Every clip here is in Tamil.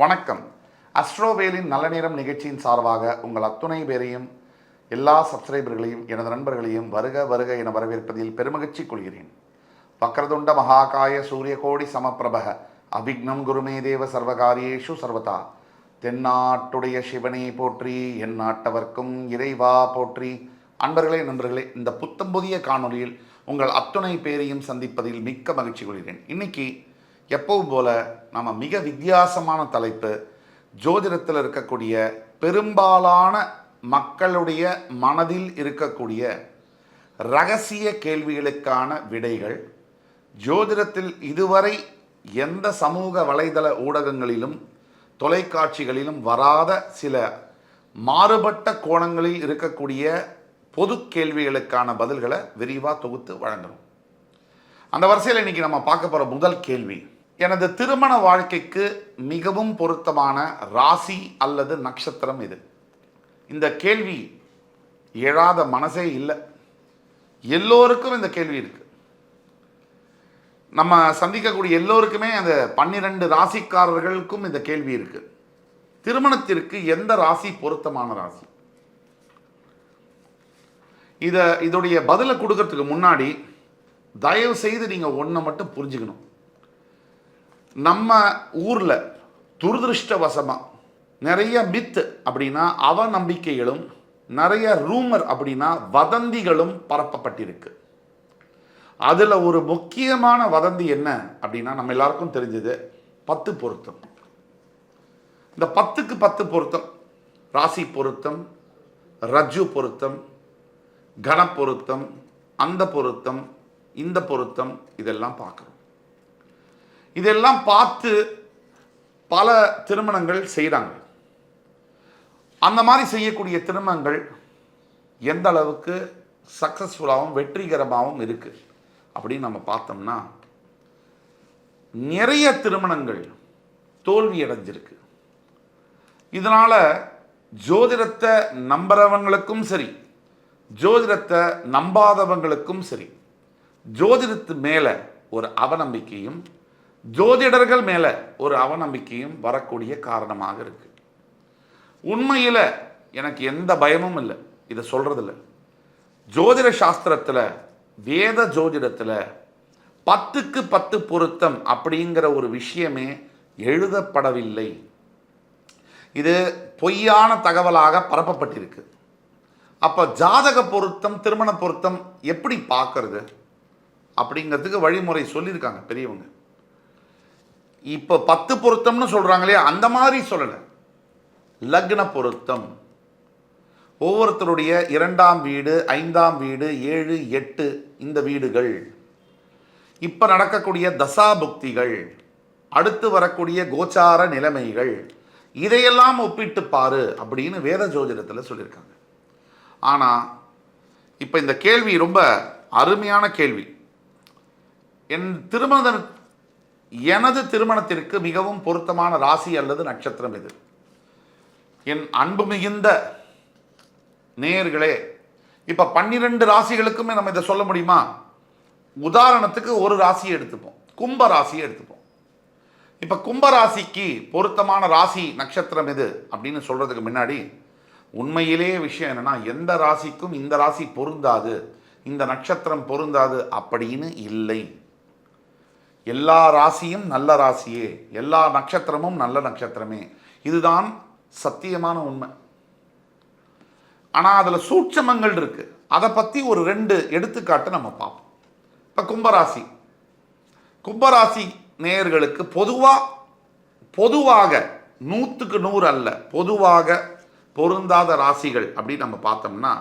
வணக்கம். அஸ்ட்ரோவேலின் நல்ல நேரம் நிகழ்ச்சியின் சார்பாக உங்கள் அத்துணை பேரையும் எல்லா சப்ஸ்கிரைபர்களையும் எனது நண்பர்களையும் வருக வருக என வரவேற்பதில் பெருமகிழ்ச்சி கொள்கிறேன். வக்ரதுண்ட மகாகாய சூரியகோடி சமப்பிரபக அபிக்னம் குருமே தேவ சர்வகாரியேஷு சர்வதா. தென்னாட்டுடைய சிவனை போற்றி என் நாட்டவர்க்கும் இறைவா போற்றி. அன்பர்களே நண்பர்களே இந்த புத்தம் புதிய காணொளியில் உங்கள் அத்துணை பேரையும் சந்திப்பதில் மிக்க மகிழ்ச்சி கொள்கிறேன். இன்னைக்கு எப்பவும் போல நம்ம மிக வித்தியாசமான தலைப்பு ஜோதிடத்தில் இருக்கக்கூடிய பெரும்பாலான மக்களுடைய மனதில் இருக்கக்கூடிய ரகசிய கேள்விகளுக்கான விடைகள் ஜோதிடத்தில் இதுவரை எந்த சமூக வலைதள ஊடகங்களிலும் தொலைக்காட்சிகளிலும் வராத சில மாறுபட்ட கோணங்களில் இருக்கக்கூடிய பொது கேள்விகளுக்கான பதில்களை விரிவாக தொகுத்து வழங்கணும். அந்த வரிசையில் இன்னைக்கு நம்ம பார்க்க போகிற முதல் கேள்வி எனது திருமண வாழ்க்கைக்கு மிகவும் பொருத்தமான ராசி அல்லது நட்சத்திரம் இது இந்த கேள்வி எழாத மனசே இல்லை. எல்லோருக்கும் இந்த கேள்வி இருக்கு. நம்ம சந்திக்கக்கூடிய எல்லோருக்குமே அந்த பன்னிரண்டு ராசிக்காரர்களுக்கும் இந்த கேள்வி இருக்கு. திருமணத்திற்கு எந்த ராசி பொருத்தமான ராசி? இதை இதோடைய பதிலை கொடுக்கறதுக்கு முன்னாடி தயவு செய்து நீங்கள் ஒன்றை மட்டும் புரிஞ்சுக்கணும். நம்ம ஊரில் துரதிருஷ்டவசமாக நிறைய மித்து அப்படின்னா அவநம்பிக்கைகளும் நிறைய ரூமர் அப்படின்னா வதந்திகளும் பரப்பப்பட்டிருக்கு. அதில் ஒரு முக்கியமான வதந்தி என்ன அப்படின்னா நம்ம எல்லாருக்கும் தெரிஞ்சது பத்து பொருத்தம். இந்த பத்துக்கு பத்து பொருத்தம் ராசி பொருத்தம் ரஜு பொருத்தம் கன பொருத்தம் அந்த பொருத்தம் இந்த பொருத்தம் இதெல்லாம் பார்க்குறோம். இதெல்லாம் பார்த்து பல திருமணங்கள் செய்கிறாங்க அந்த மாதிரி செய்யக்கூடிய திருமணங்கள் எந்த அளவுக்கு சக்ஸஸ்ஃபுல்லாகவும் வெற்றிகரமாகவும் இருக்குது அப்படின்னு நம்ம பார்த்தோம்னா நிறைய திருமணங்கள் தோல்வி அடைஞ்சிருக்கு. இதனால் ஜோதிடத்தை நம்புறவங்களுக்கும் சரி ஜோதிடத்தை நம்பாதவங்களுக்கும் சரி ஜோதிடத்து மேலே ஒரு அவநம்பிக்கையும் ஜோதிடர்கள் மேலே ஒரு அவநம்பிக்கையும் வரக்கூடிய காரணமாக இருக்குது உண்மையில் எனக்கு எந்த பயமும் இல்லை. இதை சொல்கிறதில்ல ஜோதிட சாஸ்திரத்தில் வேத ஜோதிடத்தில் பத்துக்கு பத்து பொருத்தம் அப்படிங்கிற ஒரு விஷயமே எழுதப்படவில்லை. இது பொய்யான தகவலாக பரப்பப்பட்டிருக்கு. அப்போ ஜாதக பொருத்தம் திருமண பொருத்தம் எப்படி பார்க்கறது அப்படிங்கிறதுக்கு வழிமுறை சொல்லியிருக்காங்க பெரியவங்க. இப்போ பத்து பொருத்தம்னு சொல்கிறாங்களே அந்த மாதிரி சொல்லலை. லக்ன பொருத்தம். ஒவ்வொருத்தருடைய இரண்டாம் வீடு ஐந்தாம் வீடு ஏழு எட்டு இந்த வீடுகள். இப்போ நடக்கக்கூடிய தசாபுக்திகள் அடுத்து வரக்கூடிய கோச்சார நிலைமைகள் இதையெல்லாம் ஒப்பிட்டு பாரு அப்படின்னு வேத ஜோதிடத்தில் சொல்லியிருக்காங்க. ஆனால் இப்போ இந்த கேள்வி ரொம்ப அருமையான கேள்வி. என் திருமண எனது திருமணத்திற்கு மிகவும் பொருத்தமான ராசி அல்லது நட்சத்திரம் இது என் அன்பு மிகுந்த நேயர்களே இப்போ பன்னிரெண்டு ராசிகளுக்குமே நம்ம இதை சொல்ல முடியுமா? உதாரணத்துக்கு ஒரு ராசியை எடுத்துப்போம். கும்ப ராசியை எடுத்துப்போம். இப்போ கும்ப ராசிக்கு பொருத்தமான ராசி நட்சத்திரம் எது அப்படின்னு சொல்கிறதுக்கு முன்னாடி உண்மையிலே விஷயம் என்னன்னா எந்த ராசிக்கும் இந்த ராசி பொருந்தாது இந்த நட்சத்திரம் பொருந்தாது அப்படின்னு இல்லை. எல்லா ராசியும் நல்ல ராசியே. எல்லா நட்சத்திரமும் நல்ல நட்சத்திரமே. இதுதான் சத்தியமான உண்மை. ஆனால் அதில் சூட்சமங்கள் இருக்குது அதை பற்றி ஒரு ரெண்டு எடுத்துக்காட்டு நம்ம பார்ப்போம். இப்போ கும்பராசி. கும்பராசி நேயர்களுக்கு பொதுவாக பொதுவாக நூற்றுக்கு நூறு அல்ல பொதுவாக பொருந்தாத ராசிகள் அப்படின்னு நம்ம பார்த்தோம்னா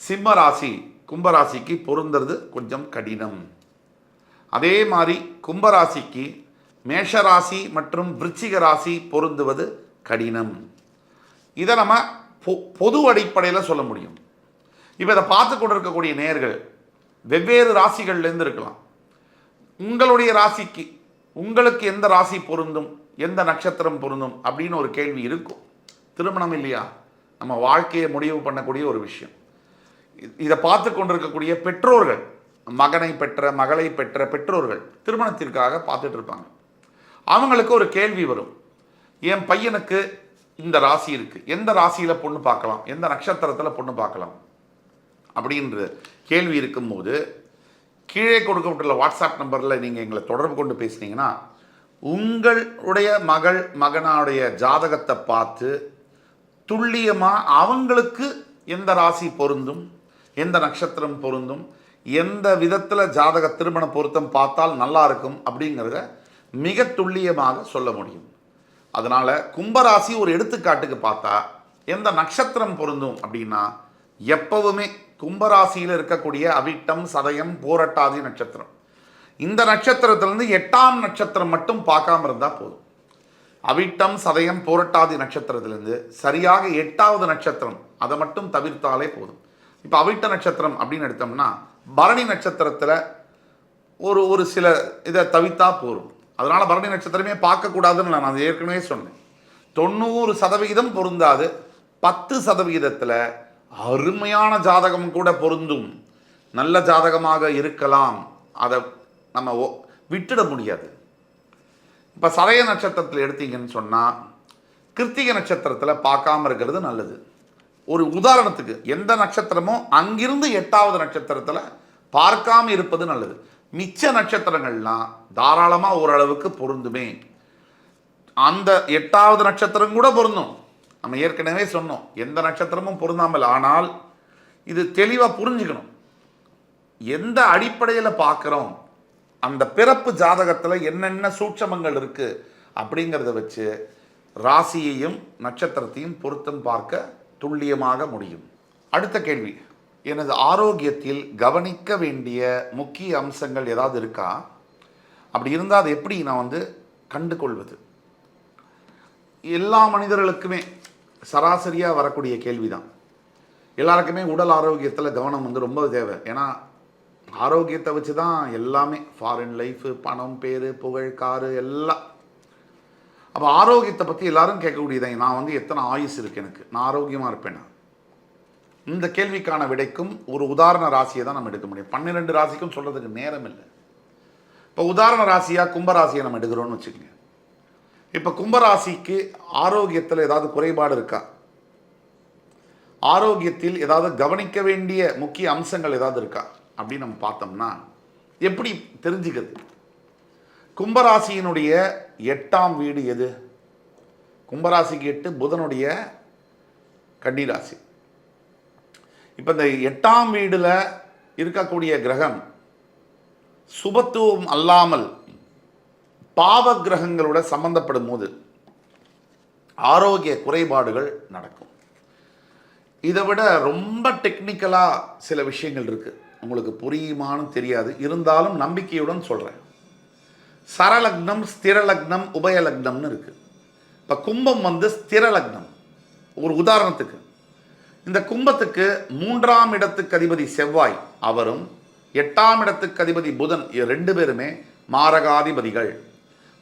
சிம்ம ராசி கும்பராசிக்கு பொருந்துறது கொஞ்சம் கடினம். அதே மாதிரி கும்பராசிக்கு மேஷராசி மற்றும் விருச்சிக ராசி பொருந்துவது கடினம். இதை நம்ம பொ பொது அடிப்படையில் சொல்ல முடியும். இப்போ இதை பார்த்து கொண்டு இருக்கக்கூடிய நேர்கள் வெவ்வேறு ராசிகள்லேருந்து இருக்கலாம். உங்களுடைய ராசிக்கு உங்களுக்கு எந்த ராசி பொருந்தும் எந்த நட்சத்திரம் பொருந்தும் அப்படின்னு ஒரு கேள்வி இருக்கும். திருமணம் இல்லையா? நம்ம வாழ்க்கையை முடிவு பண்ணக்கூடிய ஒரு விஷயம். இதை பார்த்து கொண்டிருக்கக்கூடிய பெற்றோர்கள் மகனை பெற்ற மகளை பெற்ற பெற்றோர்கள் திருமணத்திற்காக பார்த்துட்டு இருப்பாங்க. அவங்களுக்கு ஒரு கேள்வி வரும். என் பையனுக்கு இந்த ராசி இருக்குது எந்த ராசியில் பொண்ணு பார்க்கலாம்? எந்த நட்சத்திரத்தில் பொண்ணு பார்க்கலாம்? அப்படின்ற கேள்வி இருக்கும்போது கீழே கொடுக்கப்பட்டுள்ள வாட்ஸ்அப் நம்பரில் நீங்கள் எங்களை தொடர்பு கொண்டு பேசுனீங்கன்னா உங்களுடைய மகள் மகனாடைய ஜாதகத்தை பார்த்து துல்லியமாக அவங்களுக்கு எந்த ராசி பொருந்தும் எந்த நட்சத்திரம் பொருந்தும் எந்த விதத்தில் ஜாதக திருமண பொருத்தம் பார்த்தால் நல்லா இருக்கும் அப்படிங்கிறத மிக துல்லியமாக சொல்ல முடியும். அதனால் கும்பராசி ஒரு எடுத்துக்காட்டுக்கு பார்த்தா எந்த நட்சத்திரம் பொருந்தும் அப்படின்னா எப்பவுமே கும்பராசியில் இருக்கக்கூடிய அவிட்டம் சதயம் போரட்டாதி நட்சத்திரம். இந்த நட்சத்திரத்திலேருந்து எட்டாம் நட்சத்திரம் மட்டும் பார்க்காம இருந்தால் போதும். அவிட்டம் சதயம் போரட்டாதி நட்சத்திரத்திலேருந்து சரியாக எட்டாவது நட்சத்திரம் அதை மட்டும் தவிர்த்தாலே போதும். இப்போ அவிட்ட நட்சத்திரம் அப்படின்னு எடுத்தோம்னா பரணி நட்சத்திரத்தில் ஒரு ஒரு சில இதை தவித்தா போகும் அதனால் பரணி நட்சத்திரமே பார்க்கக்கூடாதுன்னு நான் அது ஏற்கனவே சொன்னேன். தொண்ணூறு சதவிகிதம் பொருந்தாது. பத்து சதவிகிதத்தில் அருமையான ஜாதகம் கூட பொருந்தும். நல்ல ஜாதகமாக இருக்கலாம். அதை நம்ம ஒ- விட்டுட முடியாது. இப்போ சதய நட்சத்திரத்தில் எடுத்தீங்கன்னு சொன்னால் கிருத்திகை நட்சத்திரத்தில் பார்க்காம இருக்கிறது நல்லது. ஒரு உதாரணத்துக்கு எந்த நட்சத்திரமோ அங்கிருந்து எட்டாவது நட்சத்திரத்தில் பார்க்காம இருப்பது நல்லது. மிச்ச நட்சத்திரங்கள்லாம் தாராளமாக ஓரளவுக்கு பொருந்துமே. அந்த எட்டாவது நட்சத்திரம் கூட பொருந்தும். நம்ம ஏற்கனவே சொன்னோம் எந்த நட்சத்திரமும் பொருந்தாமல் ஆனால் இது தெளிவாக புரிஞ்சுக்கணும். எந்த அடிப்படையில் பார்க்குறோம் அந்த பிறப்பு ஜாதகத்தில் என்னென்ன சூட்சமங்கள் இருக்குது அப்படிங்கிறத வச்சு ராசியையும் நட்சத்திரத்தையும் பொருத்தம் பார்க்க துல்லியமாக முடியும். அடுத்த கேள்வி. எனது ஆரோக்கியத்தில் கவனிக்க வேண்டிய முக்கிய அம்சங்கள் ஏதாவது இருக்கா? அப்படி இருந்தால் அதை எப்படி நான் வந்து கண்டு கொள்வது எல்லா மனிதர்களுக்குமே சராசரியாக வரக்கூடிய கேள்விதான். எல்லாருக்குமே உடல் ஆரோக்கியத்தில் கவனம் வந்து ரொம்ப தேவை. ஏன்னா ஆரோக்கியத்தை வச்சு தான் எல்லாமே ஃபாரின் லைஃபு பணம் பேர் புகழ் காரு எல்லாம் அப்போ ஆரோக்கியத்தை பற்றி எல்லாரும் கேட்கக்கூடியதை நான் வந்து எத்தனை ஆயுஸ் இருக்கு எனக்கு? நான் ஆரோக்கியமாக இருப்பேனா? இந்த கேள்விக்கான விடைக்கும் ஒரு உதாரண ராசியை தான் நம்ம எடுக்க முடியும். பன்னிரெண்டு ராசிக்கும் சொல்கிறதுக்கு நேரம் இல்லை. இப்போ உதாரண ராசியாக கும்பராசியை நம்ம எடுக்கிறோம்னு வச்சுக்கோங்க. இப்போ கும்பராசிக்கு ஆரோக்கியத்தில் ஏதாவது குறைபாடு இருக்கா? ஆரோக்கியத்தில் ஏதாவது கவனிக்க வேண்டிய முக்கிய அம்சங்கள் ஏதாவது இருக்கா? அப்படின்னு நம்ம பார்த்தோம்னா எப்படி தெரிஞ்சுக்கிறது? கும்பராசியினுடைய எட்டாம் வீடு எது? கும்பராசிக்கு எட்டு புதனுடைய கன்னிராசி. இப்போ இந்த எட்டாம் வீடில் இருக்கக்கூடிய கிரகம் சுபத்துவம் அல்லாமல் பாவ கிரகங்களோட சம்பந்தப்படும் போது ஆரோக்கிய குறைபாடுகள் நடக்கும். இதை விட ரொம்ப டெக்னிக்கலாக சில விஷயங்கள் இருக்குது உங்களுக்கு புரியுமான்னு தெரியாது. இருந்தாலும் நம்பிக்கையுடன் சொல்கிறேன் சரலக்னம் ஸ்திரலக்னம் உபயலக்னம்னு இருக்குது இப்போ கும்பம் வந்து ஸ்திரலக்னம். ஒரு உதாரணத்துக்கு. இந்த கும்பத்துக்கு மூன்றாம் இடத்துக்கு அதிபதி செவ்வாய் அவரும் எட்டாம் இடத்துக்கு அதிபதி புதன் ரெண்டு பேருமே மாரகாதிபதிகள்.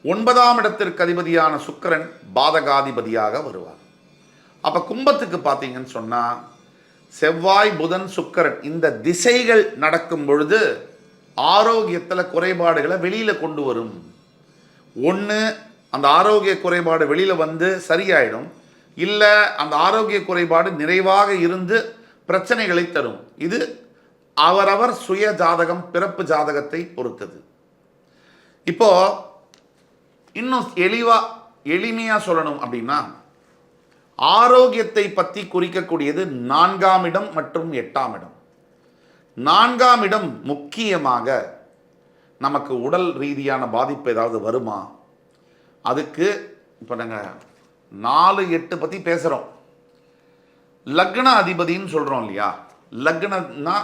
ஒன்பதாம் இடத்திற்கு அதிபதியான சுக்கரன் பாதகாதிபதியாக வருவார். அப்போ கும்பத்துக்கு பார்த்தீங்கன்னு சொன்னால் செவ்வாய் புதன் சுக்கரன் இந்த திசைகள் நடக்கும் பொழுது ஆரோக்கியத்தில் குறைபாடுகளை வெளியில் கொண்டு வரும். ஒன்று அந்த ஆரோக்கிய குறைபாடு வெளியில் வந்து சரியாயிடும். இல்லை அந்த ஆரோக்கிய குறைபாடு நிறைவாக இருந்து பிரச்சனைகளை தரும். இது அவரவர் சுய ஜாதகம் பிறப்பு ஜாதகத்தை பொறுத்தது. இப்போ இன்னும் எளிவா எளிமையாக சொல்லணும் அப்படின்னா ஆரோக்கியத்தை பற்றி குறிக்கக்கூடியது நான்காம் இடம் மற்றும் எட்டாம் இடம். நான்காம் இடம் முக்கியமாக நமக்கு உடல் ரீதியான பாதிப்பு ஏதாவது வருமா? அதுக்கு இப்போ நாங்கள் நாலு எட்டு பற்றி பேசுகிறோம் லக்ன அதிபதின்னு சொல்கிறோம் இல்லையா? லக்னம்னா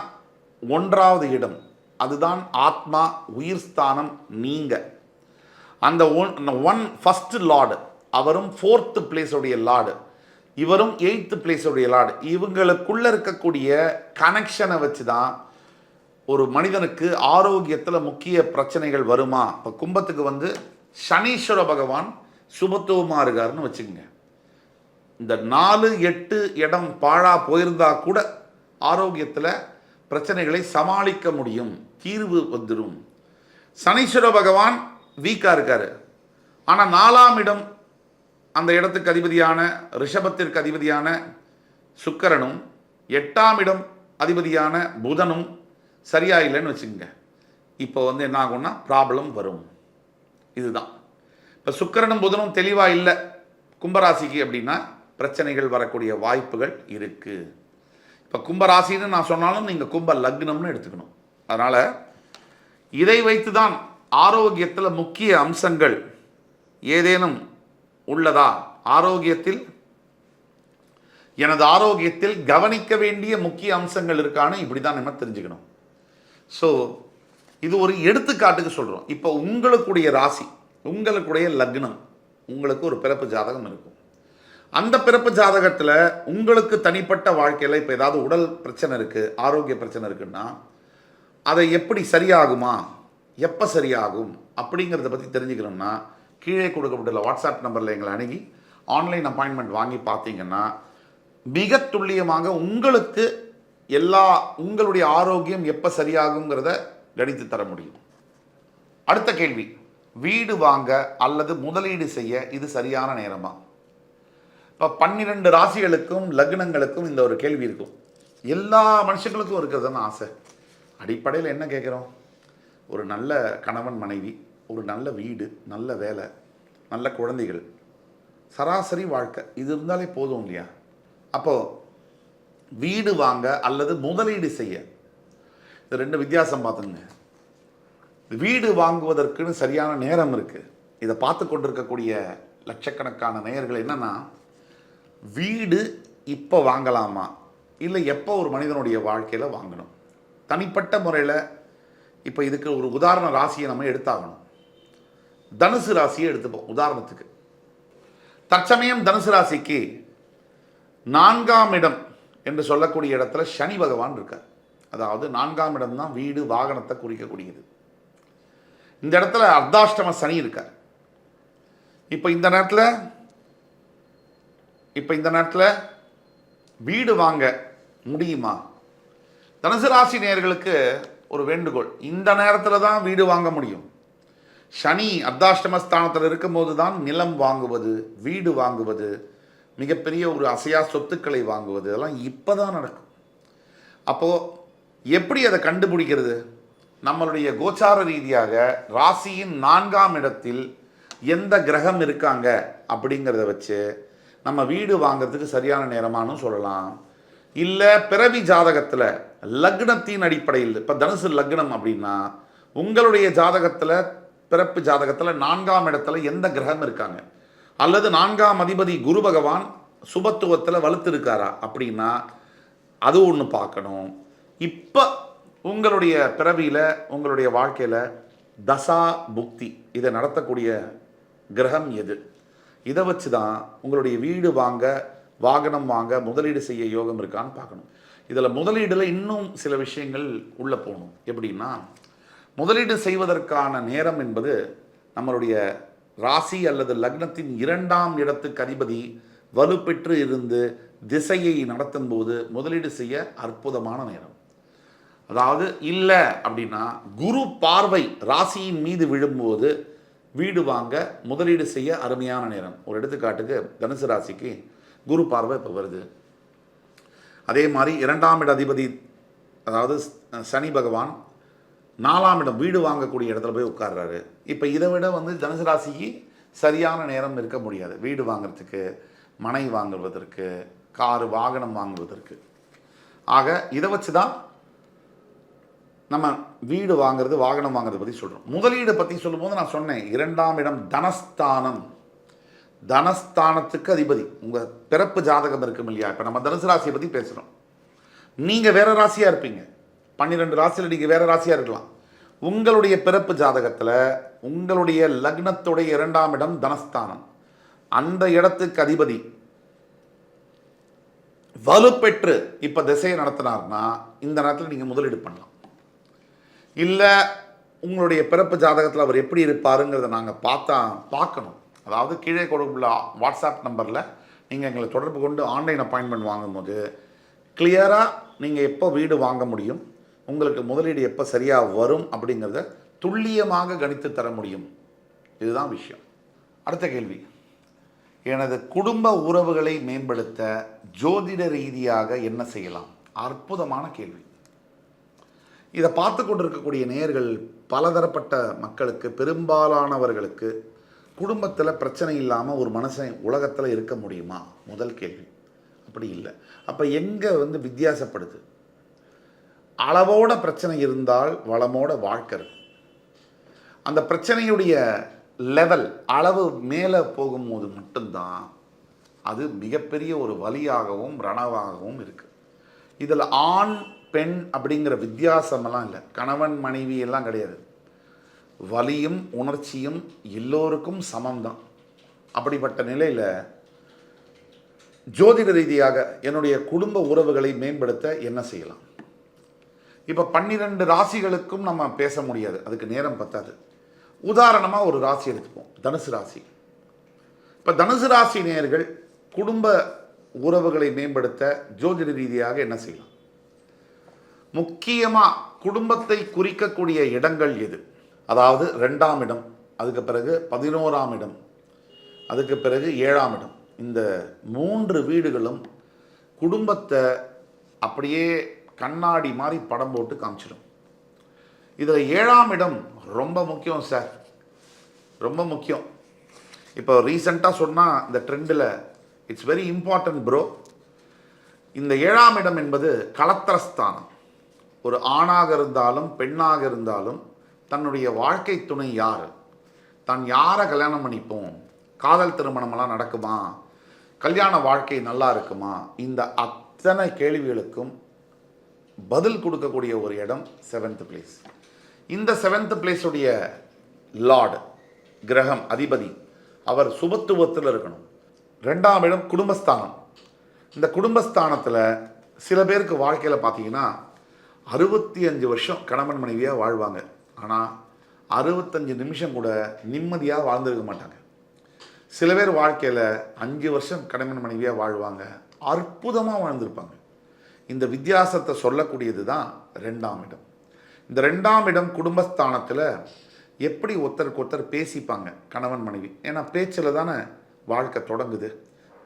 ஒன்றாவது இடம். அதுதான் ஆத்மா உயிர் ஸ்தானம் நீங்கள் அந்த ஒன் ஒன் ஃபஸ்ட்டு லார்டு அவரும் ஃபோர்த்து பிளேஸுடைய லார்டு இவரும் எயித்து பிளேஸுடைய லார்டு இவங்களுக்குள்ள இருக்கக்கூடிய கனெக்ஷனை வச்சு தான் ஒரு மனிதனுக்கு ஆரோக்கியத்தில் முக்கிய பிரச்சனைகள் வருமா? இப்போ கும்பத்துக்கு வந்து சனீஸ்வர பகவான் சுபத்துவமாக இருக்காருன்னு வச்சுக்கோங்க. இந்த நாலு எட்டு இடம் பாழா போயிருந்தா கூட ஆரோக்கியத்தில் பிரச்சனைகளை சமாளிக்க முடியும். தீர்வு வந்துடும் சனீஸ்வர பகவான் வீக்காக இருக்கார். ஆனால் நாலாம் இடம் அந்த இடத்துக்கு அதிபதியான ரிஷபத்திற்கு அதிபதியான சுக்கரனும் எட்டாம் இடம் அதிபதியான புதனும் சரியா இல்லைன்னு வச்சுக்கோங்க. இப்போ வந்து என்ன ஆகும்னா ப்ராப்ளம் வரும். இதுதான். இப்போ சுக்கரனும் புதனும் தெளிவாக இல்லை. கும்பராசிக்கு அப்படின்னா பிரச்சனைகள் வரக்கூடிய வாய்ப்புகள் இருக்குது இப்போ கும்பராசின்னு நான் சொன்னாலும் நீங்கள் கும்ப லக்னம்னு எடுத்துக்கணும். அதனால் இதை வைத்து தான் ஆரோக்கியத்தில் முக்கிய அம்சங்கள் ஏதேனும் உள்ளதா? ஆரோக்கியத்தில் எனது ஆரோக்கியத்தில் கவனிக்க வேண்டிய முக்கிய அம்சங்கள் இருக்கான்னு இப்படி தான் நம்ம தெரிஞ்சுக்கணும். ஸோ இது ஒரு எடுத்துக்காட்டுக்கு சொல்கிறோம் இப்போ உங்களுக்குடைய ராசி உங்களுக்குடைய லக்னம் உங்களுக்கு ஒரு பிறப்பு ஜாதகம் இருக்கும். அந்த பிறப்பு ஜாதகத்தில் உங்களுக்கு தனிப்பட்ட வாழ்க்கையில் இப்போ ஏதாவது உடல் பிரச்சனை இருக்குது ஆரோக்கிய பிரச்சனை இருக்குன்னா அதை எப்படி சரியாகுமா எப்போ சரியாகும் அப்படிங்கிறத பற்றி தெரிஞ்சுக்கணும்னா கீழே கொடுக்கப்பட்டுள்ள வாட்ஸ்அப் நம்பரில் எங்களை அணுகி ஆன்லைன் அப்பாயின்மெண்ட் வாங்கி பார்த்தீங்கன்னா மிக துல்லியமாக உங்களுக்கு எல்லா உங்களுடைய ஆரோக்கியம் எப்போ சரியாகுங்கிறத கணித்து தர முடியும். அடுத்த கேள்வி. வீடு வாங்க அல்லது முதலீடு செய்ய இது சரியான நேரமா? இப்போ பன்னிரெண்டு ராசிகளுக்கும் லக்னங்களுக்கும் இந்த ஒரு கேள்வி இருக்கும். எல்லா மனுஷங்களுக்கும் இருக்கிறதுன்னு ஆசை. அடிப்படையில் என்ன கேட்குறோம்? ஒரு நல்ல கணவன் மனைவி ஒரு நல்ல வீடு நல்ல வேலை நல்ல குழந்தைகள். சராசரி வாழ்க்கை. இது இருந்தாலே போதும் இல்லையா? அப்போது வீடு வாங்க அல்லது முதலீடு செய்ய. இது ரெண்டு வித்தியாசம் பார்த்துங்க வீடு வாங்குவதற்குன்னு சரியான நேரம் இருக்குது இதை பார்த்து கொண்டிருக்கக்கூடிய லட்சக்கணக்கான நேயர்கள் என்னன்னா வீடு இப்போ வாங்கலாமா? இல்லை எப்போ ஒரு மனிதனுடைய வாழ்க்கையில் வாங்கணும்? தனிப்பட்ட முறையில் இப்போ இதுக்கு ஒரு உதாரண ராசியை நம்ம எடுத்தாகணும். தனுசு ராசியை எடுத்துப்போம். உதாரணத்துக்கு தற்சமயம் தனுசு ராசிக்கு நான்காம் இடம் என்று சொல்லக்கூடிய இடத்துல சனி பகவான் இருக்கார். அதாவது நான்காம் இடம் தான் வீடு வாகனத்தை குறிக்கக்கூடியது. இந்த இடத்துல அர்த்தாஷ்டம சனி இருக்கார். இப்போ இந்த நேரத்தில் இப்போ இந்த நேரத்தில் வீடு வாங்க முடியுமா? தனுசு ராசி நேயர்களுக்கு ஒரு வேண்டுகோள். இந்த நேரத்தில் தான் வீடு வாங்க முடியும். சனி அர்த்தாஷ்டமஸ்தானத்தில் இருக்கும்போது தான் நிலம் வாங்குவது வீடு வாங்குவது மிகப்பெரிய ஒரு அசையா சொத்துக்களை வாங்குவது. இதெல்லாம் இப்போ தான் நடக்கும். அப்போது எப்படி அதை கண்டுபிடிக்கிறது? நம்மளுடைய கோச்சார ரீதியாக ராசியின் நான்காம் இடத்தில் எந்த கிரகம் இருக்காங்க அப்படிங்கிறத வச்சு நம்ம வீடு வாங்குறதுக்கு சரியான நேரமானு சொல்லலாம். இல்லை பிறவி ஜாதகத்தில் லக்னத்தின் அடிப்படையில் இப்போ தனுசு லக்னம் அப்படின்னா உங்களுடைய ஜாதகத்தில் பிறப்பு ஜாதகத்தில் நான்காம் இடத்துல எந்த கிரகம் இருக்காங்க? அல்லது நான்காம் அதிபதி குரு பகவான் சுபத்துவத்தில் வலுத்திருக்காரா அப்படின்னா அது ஒன்று பார்க்கணும். இப்போ உங்களுடைய பிறவியில் உங்களுடைய வாழ்க்கையில் தசா புக்தி இதை நடத்தக்கூடிய கிரகம் எது? இதை வச்சு தான் உங்களுடைய வீடு வாங்க வாகனம் வாங்க முதலீடு செய்ய யோகம் இருக்கான்னு பார்க்கணும். இதில் முதலீடில் இன்னும் சில விஷயங்கள் உள்ளே போகணும். எப்படின்னா முதலீடு செய்வதற்கான நேரம் என்பது நம்மளுடைய ராசி அல்லது லக்னத்தின் இரண்டாம் இடத்துக்கு அதிபதி வலுப்பெற்று இருந்து திசையை நடத்தும் போது முதலீடு செய்ய அற்புதமான நேரம். அதாவது இல்லை அப்படின்னா குரு பார்வை ராசியின் மீது விழும்போது வீடு வாங்க முதலீடு செய்ய அருமையான நேரம். ஒரு எடுத்துக்காட்டுக்கு தனுசு ராசிக்கு குரு பார்வை இப்போ வருது. அதே மாதிரி இரண்டாம் இட அதிபதி அதாவது சனி பகவான் நாலாம் இடம் வீடு வாங்கக்கூடிய இடத்துல போய் உட்கார்றாரு. இப்போ இதை விட வந்து தனுசு ராசிக்கு சரியான நேரம் இருக்க முடியாது. வீடு வாங்குறதுக்கு மனை வாங்குவதற்கு காரு வாகனம் வாங்குவதற்கு. ஆக இதை வச்சு தான் நம்ம வீடு வாங்குறது வாகனம் வாங்குறதை பற்றி சொல்கிறோம் முதலீடு பற்றி சொல்லும்போது நான் சொன்னேன் இரண்டாம் இடம் தனஸ்தானம். தனஸ்தானத்துக்கு அதிபதி. உங்கள் பிறப்பு ஜாதகம் இருக்கும் இல்லையா? இப்போ நம்ம தனுசு ராசியை பற்றி பேசுகிறோம் நீங்கள் வேறு ராசியாக இருப்பீங்க. பன்னிரெண்டு ராசியில் நீங்கள் வேறு ராசியாக இருக்கலாம். உங்களுடைய பிறப்பு ஜாதகத்தில் உங்களுடைய லக்னத்துடைய இரண்டாம் இடம் தனஸ்தானம். அந்த இடத்துக்கு அதிபதி வலுப்பெற்று இப்போ திசையை நடத்தினார்னா இந்த நேரத்தில் நீங்கள் முதலீடு பண்ணலாம். இல்லை உங்களுடைய பிறப்பு ஜாதகத்தில் அவர் எப்படி இருப்பாருங்கிறத நாங்கள் பார்த்தா பார்க்கணும். அதாவது கீழே கொடுக்குள்ள வாட்ஸ்அப் நம்பரில் நீங்கள் எங்களை தொடர்பு கொண்டு ஆன்லைன் அப்பாயின்மெண்ட் வாங்கும்போது கிளியராக நீங்கள் எப்போ வீடு வாங்க முடியும்? உங்களுக்கு முதலீடு எப்போ சரியாக வரும் அப்படிங்கிறத துல்லியமாக கணித்து தர முடியும். இதுதான் விஷயம். அடுத்த கேள்வி. எனது குடும்ப உறவுகளை மேம்படுத்த ஜோதிட ரீதியாக என்ன செய்யலாம்? அற்புதமான கேள்வி. இதை பார்த்து கொண்டிருக்கக்கூடிய நேர்கள் பலதரப்பட்ட மக்களுக்கு பெரும்பாலானவர்களுக்கு குடும்பத்தில் பிரச்சனை இல்லாமல் ஒரு மனுஷன் உலகத்தில் இருக்க முடியுமா? முதல் கேள்வி. அப்படி இல்லை. அப்போ எங்கே வந்து வித்தியாசப்படுது? அளவோட பிரச்சனை இருந்தால் வளமோட வாழ்க்கை இருக்கும். அந்த பிரச்சனையுடைய லெவல் அளவு மேலே போகும்போது மட்டும்தான் அது மிகப்பெரிய ஒரு வலியாகவும் ரணவாகவும் இருக்குது இதில் ஆண் பெண் அப்படிங்கிற வித்தியாசமெல்லாம் இல்லை. கணவன் மனைவி எல்லாம் கிடையாது. வலியும் உணர்ச்சியும் எல்லோருக்கும் சமம்தான். அப்படிப்பட்ட நிலையில் ஜோதிட ரீதியாக என்னுடைய குடும்ப உறவுகளை மேம்படுத்த என்ன செய்யலாம்? இப்போ பன்னிரெண்டு ராசிகளுக்கும் நம்ம பேச முடியாது. அதுக்கு நேரம் பத்தாது. உதாரணமாக ஒரு ராசி எடுத்துப்போம். தனுசு ராசி. இப்போ தனுசு ராசி நேர்கள் குடும்ப உறவுகளை மேம்படுத்த ஜோதிட ரீதியாக என்ன செய்யலாம்? முக்கியமாக குடும்பத்தை குறிக்கக்கூடிய இடங்கள் எது? அதாவது ரெண்டாம் இடம் அதுக்கு பிறகு பதினோராம் இடம் அதுக்கு பிறகு ஏழாம் இடம். இந்த மூன்று வீடுகளும் குடும்பத்தை அப்படியே கண்ணாடி மாதிரி படம் போட்டு காமிச்சிடும். இதில் ஏழாம் இடம் ரொம்ப முக்கியம் சார் ரொம்ப முக்கியம். இப்போ ரீசண்டாக சொன்னால் இந்த ட்ரெண்டில் இட்ஸ் வெரி இம்பார்ட்டன்ட் ப்ரோ இந்த ஏழாம் இடம் என்பது கலத்திரஸ்தானம். ஒரு ஆணாக இருந்தாலும் பெண்ணாக இருந்தாலும் தன்னுடைய வாழ்க்கை துணை யார்? தான் யாரை கல்யாணம் பண்ணிப்போம்? காதல் திருமணமெல்லாம் நடக்குமா? கல்யாண வாழ்க்கை நல்லா இருக்குமா? இந்த அத்தனை கேள்விகளுக்கும் பதில் கொடுக்கக்கூடிய ஒரு இடம் செவன்த் பிளேஸ் இந்த செவன்த் பிளேஸுடைய லார்டு கிரகம் அதிபதி அவர் சுபத்துவத்தில் இருக்கணும். ரெண்டாம் இடம் குடும்பஸ்தானம். இந்த குடும்பஸ்தானத்தில் சில பேருக்கு வாழ்க்கையில் பார்த்தீங்கன்னா அறுபத்தி அஞ்சு வருஷம் கணவன் மனைவியாக வாழ்வாங்க. ஆனால் அறுபத்தஞ்சு நிமிஷம் கூட நிம்மதியாக வாழ்ந்திருக்க மாட்டாங்க. சில பேர் வாழ்க்கையில் அஞ்சு வருஷம் கணவன் மனைவியாக வாழ்வாங்க. அற்புதமாக வாழ்ந்திருப்பாங்க. இந்த வித்தியாசத்தை சொல்லக்கூடியது தான் ரெண்டாம் இடம். இந்த ரெண்டாம் இடம் குடும்பஸ்தானத்தில் எப்படி ஒருத்தருக்கு ஒருத்தர் பேசிப்பாங்க கணவன் மனைவி. ஏன்னா பேச்சில் தானே வாழ்க்கை தொடங்குது.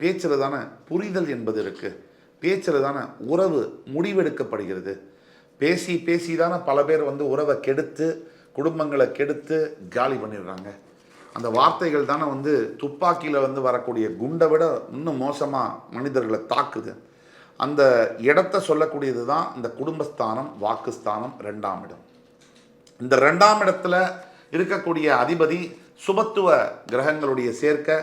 பேச்சில் தானே புரிதல் என்பது இருக்குது பேச்சில் தானே உறவு முடிவெடுக்கப்படுகிறது. பேசி பேசி தானே பல பேர் வந்து உறவை கெடுத்து குடும்பங்களை கெடுத்து காலி பண்ணிடுறாங்க. அந்த வார்த்தைகள் தானே வந்து துப்பாக்கியில் வந்து வரக்கூடிய குண்டை விட இன்னும் மோசமாக மனிதர்களை தாக்குது. அந்த இடத்த சொல்லக்கூடியது தான் இந்த குடும்பஸ்தானம் வாக்குஸ்தானம் ரெண்டாம் இடம். இந்த ரெண்டாம் இடத்துல இருக்கக்கூடிய அதிபதி சுபத்துவ கிரகங்களுடைய சேர்க்கை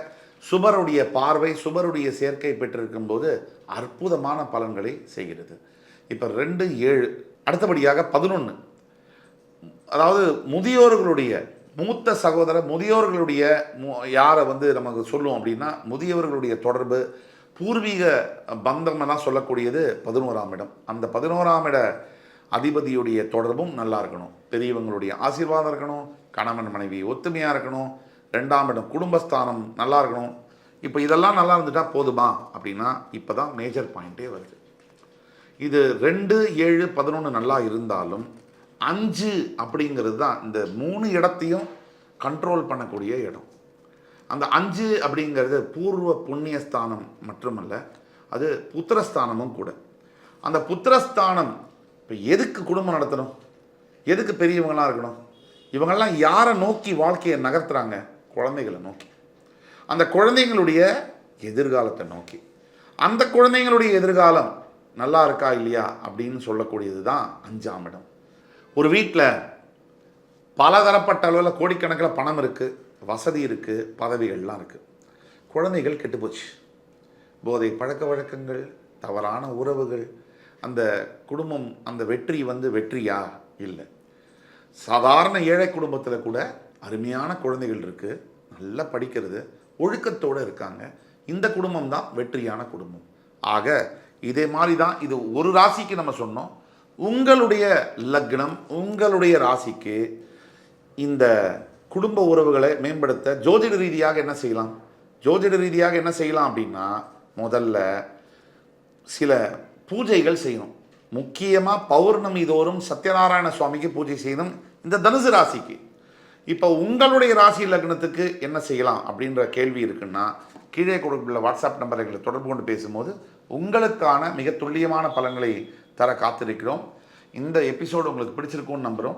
சுபருடைய பார்வை சுபருடைய சேர்க்கை பெற்றிருக்கும் போது அற்புதமான பலன்களை செய்கிறது. இப்போ ரெண்டு ஏழு அடுத்தபடியாக பதினொன்று அதாவது முதியோர்களுடைய மூத்த சகோதரர் முதியோர்களுடைய மு- யாரை வந்து நமக்கு சொல்லுவோம் அப்படின்னா முதியவர்களுடைய தொடர்பு பூர்வீக பந்தம்லாம் சொல்லக்கூடியது பதினோராம் இடம். அந்த பதினோராம் இட அதிபதியுடைய தொடர்பும் நல்லா இருக்கணும். பெரியவங்களுடைய ஆசீர்வாதம் இருக்கணும். கணவன் மனைவி ஒத்துமையாக இருக்கணும். ரெண்டாம் இடம் குடும்பஸ்தானம் நல்லா இருக்கணும். இப்போ இதெல்லாம் நல்லா இருந்துட்டா போதுமா? அப்படின்னா இப்போ தான் மேஜர் பாயிண்ட்டே வருது. இது ரெண்டு ஏழு பதினொன்று நல்லா இருந்தாலும் அஞ்சு அப்படிங்கிறது தான் இந்த மூணு இடத்தையும் கண்ட்ரோல் பண்ணக்கூடிய இடம். அந்த அஞ்சு அப்படிங்கிறது பூர்வ புண்ணியஸ்தானம் மட்டுமல்ல அது புத்திரஸ்தானமும் கூட. அந்த புத்திரஸ்தானம் இப்போ எதுக்கு குடும்பம் நடத்தணும்? எதுக்கு பெரியவங்களாம் இருக்கணும்? இவங்கெல்லாம் யாரை நோக்கி வாழ்க்கையை நகர்த்துறாங்க? குழந்தைகளை நோக்கி. அந்த குழந்தைங்களுடைய எதிர்காலத்தை நோக்கி. அந்த குழந்தைங்களுடைய எதிர்காலம் நல்லா இருக்கா இல்லையா அப்படின்னு சொல்லக்கூடியது தான் அஞ்சாம் இடம். ஒரு வீட்டில் பலதரப்பட்ட அளவில் கோடிக்கணக்கில் பணம் இருக்குது வசதி இருக்குது பதவிகள்லாம் இருக்குது குழந்தைகள் கெட்டுப்போச்சு போதை பழக்க வழக்கங்கள் தவறான உறவுகள் அந்த குடும்பம் அந்த வெற்றி வந்து வெற்றியா? இல்லை. சாதாரண ஏழை குடும்பத்தில் கூட அருமையான குழந்தைகள் இருக்குது நல்லா படிக்கிறது ஒழுக்கத்தோடு இருக்காங்க. இந்த குடும்பம் தான் வெற்றியான குடும்பம். ஆக இதே மாதிரி தான் இது ஒரு ராசிக்கு நம்ம சொன்னோம். உங்களுடைய லக்னம் உங்களுடைய ராசிக்கு இந்த குடும்ப உறவுகளை மேம்படுத்த ஜோதிட ரீதியாக என்ன செய்யலாம்? ஜோதிட ரீதியாக என்ன செய்யலாம் அப்படின்னா முதல்ல சில பூஜைகள் செய்யணும். முக்கியமாக பௌர்ணமி தோறும் சத்யநாராயண சுவாமிக்கு பூஜை செய்யணும். இந்த தனுசு ராசிக்கு. இப்போ உங்களுடைய ராசி லக்னத்துக்கு என்ன செய்யலாம் அப்படின்ற கேள்வி இருக்குன்னா கீழே கொடுக்கப்பட்ட வாட்ஸ்அப் நம்பர்களை தொடர்பு கொண்டு பேசும்போது உங்களுக்கான மிக துல்லியமான பலன்களை தர காத்திருக்கிறோம். இந்த எபிசோடு உங்களுக்கு பிடிச்சிருக்கும்னு நம்புகிறோம்